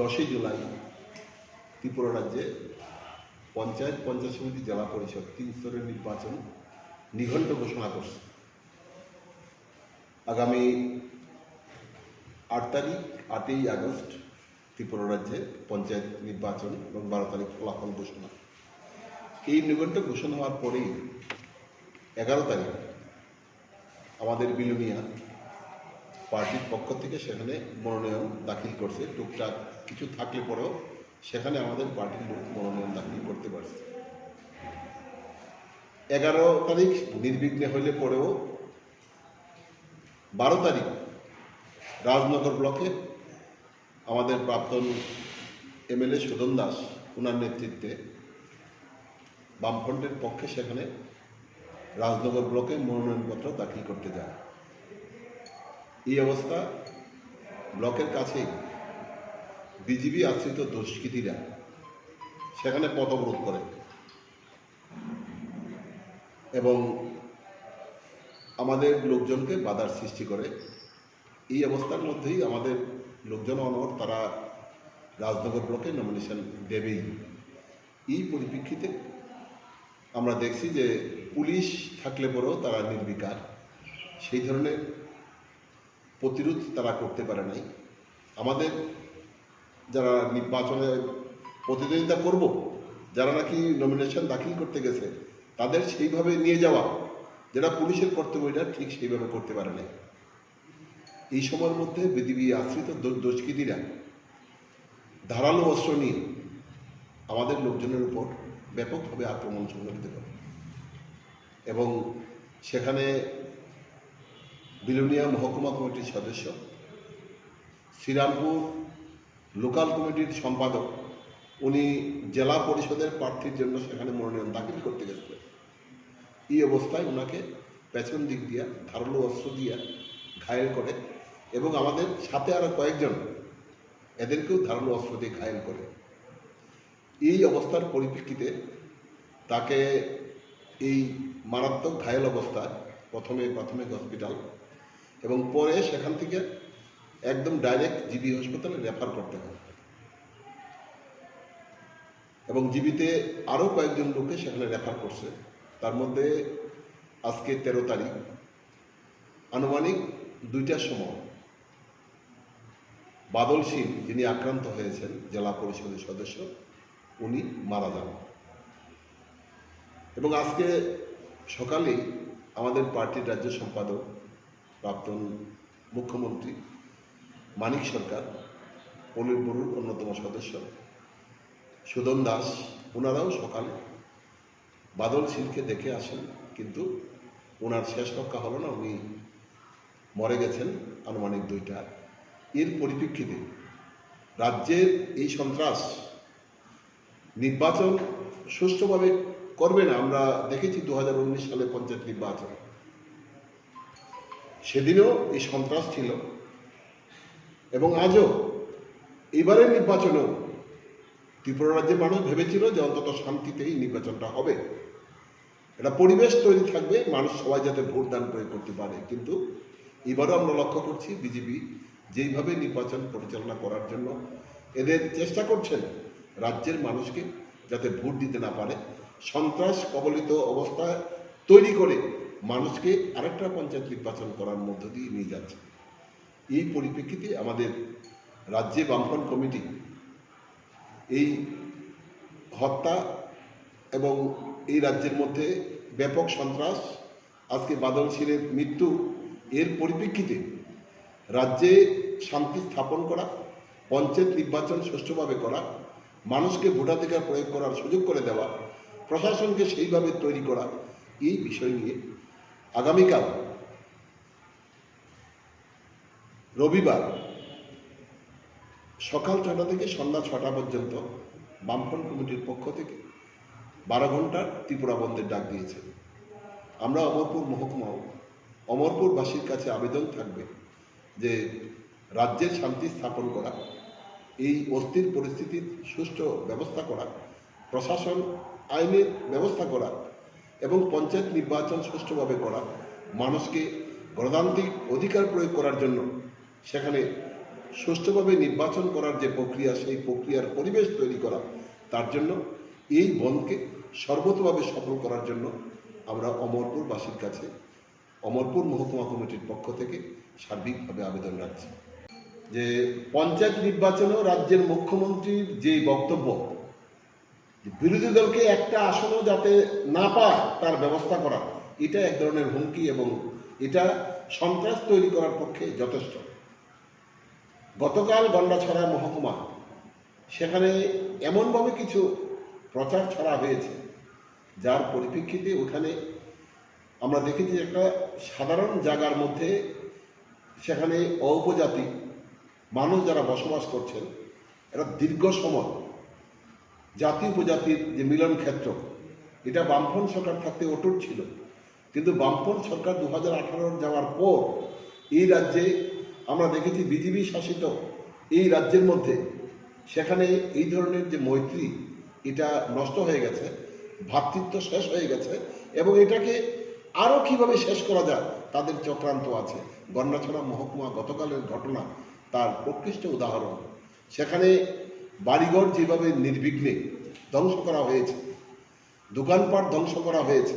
দশই জুলাই ত্রিপুরা রাজ্যে পঞ্চায়েত পঞ্চায়েত সমিতি, জেলা পরিষদ তিন স্তরের নির্বাচন নিঘণ্ট ঘোষণা করছে। আগামী আট তারিখ, আটই আগস্ট ত্রিপুরা রাজ্যে পঞ্চায়েত নির্বাচন এবং বারো তারিখ ফলাফল ঘোষণা। এই নিঘণ্ট ঘোষণা হওয়ার পরেই এগারো তারিখ আমাদের বিলুনিয়া পার্টির পক্ষ থেকে সেখানে মনোনয়ন দাখিল করছে। টুকটাক কিছু থাকলে পরেও সেখানে আমাদের পার্টির মনোনয়ন দাখিল করতে পারছে। এগারো তারিখ নির্বিঘ্নে হইলে পরেও বারো তারিখ রাজনগর ব্লকে আমাদের প্রাক্তন এমএলএ সুদন দাস ওনার নেতৃত্বে বামফ্রন্টের পক্ষে সেখানে রাজনগর ব্লকে মনোনয়নপত্র দাখিল করতে যায়। এই অবস্থা ব্লকের কাছেই। বিজিবি আশ্রিত দুষ্কৃতীরা সেখানে পথ অবরোধ করে। এবং আমাদের লোকজনকে বাধার সৃষ্টি করে। এই অবস্থার মধ্যেই আমাদের লোকজন অনর তারা রাজনগর ব্লকে নমিনেশন দেবেই। এই পরিপ্রেক্ষিতে আমরা দেখছি যে পুলিশ থাকলে পরেও তারা নির্বিকার। সেই ধরনের প্রতিরোধ তারা করতে পারে নাই। আমাদের যারা নির্বাচনে প্রতিদ্বন্দ্বিতা করব, যারা নাকি নমিনেশন দাখিল করতে গেছে, তাদের সেইভাবে নিয়ে যাওয়া, যেটা পুলিশের কর্তব্য, এটা ঠিক সেইভাবে করতে পারে নাই। এই সময়ের মধ্যে বিধিবি আশ্রিত দুষ্কৃতীরা ধারালো অস্ত্র নিয়ে আমাদের লোকজনের উপর ব্যাপকভাবে আক্রমণ সংঘটিত করে এবং সেখানে বিলোনিয়া মহকুমা কমিটির সদস্য, শ্রীরামপুর লোকাল কমিটির সম্পাদক, উনি জেলা পরিষদের প্রার্থীর জন্য সেখানে মনোনয়ন দাখিল করতে গেছিলেন। এই অবস্থায় ওনাকে পেছন দিক দিয়া, ধারালো অস্ত্র দিয়া ঘায়েল করে এবং আমাদের সাথে আরও কয়েকজন এদেরকেও ধারালো অস্ত্র দিয়ে ঘায়েল করে। এই অবস্থার পরিপ্রেক্ষিতে তাকে এই মারাত্মক ঘায়েল অবস্থায় প্রথমে প্রাথমিক হসপিটাল এবং পরে সেখান থেকে একদম ডাইরেক্ট জিবি হাসপাতালে রেফার করতে হয় এবং জিবিতে আরও কয়েকজন লোককে সেখানে রেফার করছে। তার মধ্যে আজকে তেরো তারিখ। আনুমানিক দুইটার সময় বাদল সিং যিনি আক্রান্ত হয়েছেন, জেলা পরিষদের সদস্য, উনি মারা যান। এবং আজকে সকালেই আমাদের পার্টির রাজ্য সম্পাদক প্রাক্তন মুখ্যমন্ত্রী মানিক সরকার পলিট ব্যুরোর অন্যতম সদস্য, সুদন দাস ওনারাও সকালে বাদল সিংকে দেখে আসেন, কিন্তু ওনার শেষ রক্ষা হলো না, উনি মরে গেছেন আনুমানিক দুইটা এর পরিপ্রেক্ষিতে রাজ্যের এই সন্ত্রাস নির্বাচন সুষ্ঠুভাবে করবে না, আমরা দেখেছি দু হাজার উনিশ সালে পঞ্চায়েত নির্বাচন। সেদিনও এই সন্ত্রাস ছিল। এবং আজও এবারের নির্বাচনেও ত্রিপুরা রাজ্যের মানুষ ভেবেছিল যে অন্তত শান্তিতেই নির্বাচনটা হবে। এটা পরিবেশ তৈরি থাকবে, মানুষ সবাই যাতে ভোট দান প্রয়োগ করতে পারে। কিন্তু এবারও আমরা লক্ষ্য করছি বিজেপি যেইভাবে নির্বাচন পরিচালনা করার জন্য এদের চেষ্টা করছেন রাজ্যের মানুষকে যাতে ভোট দিতে না পারে। সন্ত্রাস কবলিত অবস্থা তৈরি করে মানুষকে আরেকটা পঞ্চায়েত নির্বাচন করার মধ্য দিয়ে নিয়ে যাচ্ছে। এই পরিপ্রেক্ষিতে আমাদের রাজ্যে বামফ্রন্ট কমিটি এই হত্যা এবং এই রাজ্যের মধ্যে ব্যাপক সন্ত্রাস, আজকে বাদল সিরের মৃত্যু, এর পরিপ্রেক্ষিতে রাজ্যে শান্তি স্থাপন করা, পঞ্চায়েত নির্বাচন সুষ্ঠুভাবে করা, মানুষকে ভোটাধিকার প্রয়োগ করার সুযোগ করে দেওয়া, প্রশাসনকে সেইভাবে তৈরি করা, এই বিষয় নিয়ে আগামীকাল, রবিবার, সকাল ছটা থেকে সন্ধ্যা ছটা পর্যন্ত বামফ্রন্ট কমিটির পক্ষ থেকে বারো ঘণ্টার ত্রিপুরা বন্ধের ডাক দিয়েছে। আমরা অমরপুর মহকুমাও অমরপুরবাসীর কাছে আবেদন থাকবে যে রাজ্যের শান্তি স্থাপন করা, এই অস্থির পরিস্থিতির সুষ্ঠু ব্যবস্থা করা, প্রশাসন আইনের ব্যবস্থা করা এবং পঞ্চায়েত নির্বাচন সুষ্ঠুভাবে করা, মানুষকে গণতান্ত্রিক অধিকার প্রয়োগ করার জন্য সেখানে সুষ্ঠুভাবে নির্বাচন করার যে প্রক্রিয়া, সেই প্রক্রিয়ার পরিবেশ তৈরি করা, তার জন্য এই বনকে সর্বতভাবে সফল করার জন্য আমরা অমরপুরবাসীর কাছে, অমরপুর মহকুমা কমিটির পক্ষ থেকে সার্বিকভাবে আবেদন রাখছি। যে পঞ্চায়েত নির্বাচনেও রাজ্যের মুখ্যমন্ত্রীর যে বক্তব্য বিরোধী দলকে একটা আসনও যাতে না পায়, তার ব্যবস্থা করা। এটা এক ধরনের হুমকি এবং এটা সন্ত্রাস তৈরি করার পক্ষে যথেষ্ট। গতকাল গন্ডাছড়া মহকুমা, সেখানে এমনভাবে কিছু প্রচার ছড়া হয়েছে, যার পরিপ্রেক্ষিতে ওখানে আমরা দেখেছি একটা সাধারণ জায়গার মধ্যে সেখানে অউপজাতি মানুষ যারা বসবাস করছেন, এরা দীর্ঘ সময় জাতি উপজাতির যে মিলন ক্ষেত্র, এটা বামফ্রন্ট সরকার থাকতে অটুট ছিল। কিন্তু বামফ্রন্ট সরকার দু হাজার আঠারো যাওয়ার পর এই রাজ্যে আমরা দেখেছি বিজেপি শাসিত এই রাজ্যের মধ্যে সেখানে এই ধরনের যে মৈত্রী, এটা নষ্ট হয়ে গেছে ভ্রাতৃত্ব শেষ হয়ে গেছে এবং এটাকে আরও কীভাবে শেষ করা যায় তাদের চক্রান্ত আছে। গন্ডাছড়া মহকুমা গতকালের ঘটনা তার প্রকৃষ্ট উদাহরণ। সেখানে বাড়িঘর যেভাবে নির্বিঘ্নে ধ্বংস করা হয়েছে, দোকানপাট ধ্বংস করা হয়েছে,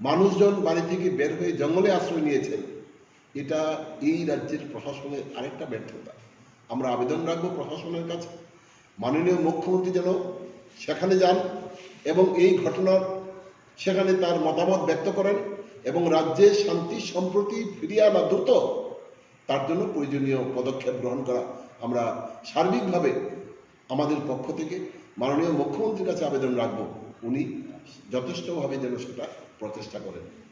মানুষজন বাড়ি থেকে বের হয়ে জঙ্গলে আশ্রয় নিয়েছেন এটা এই রাজ্যের প্রশাসনের আরেকটা ব্যর্থতা। আমরা আবেদন রাখব প্রশাসনের কাছে। মাননীয় মুখ্যমন্ত্রী যেন সেখানে যান এবং এই ঘটনার সেখানে তার মতামত ব্যক্ত করেন এবং রাজ্যে শান্তি সম্প্রতি ফিরিয়ে আনা দ্রুত তার জন্য প্রয়োজনীয় পদক্ষেপ গ্রহণ করা আমরা সার্বিকভাবে আমাদের পক্ষ থেকে মাননীয় মুখ্যমন্ত্রীর কাছে আবেদন রাখব। উনি যথেষ্টভাবে যেন সেটা প্রচেষ্টা করেন।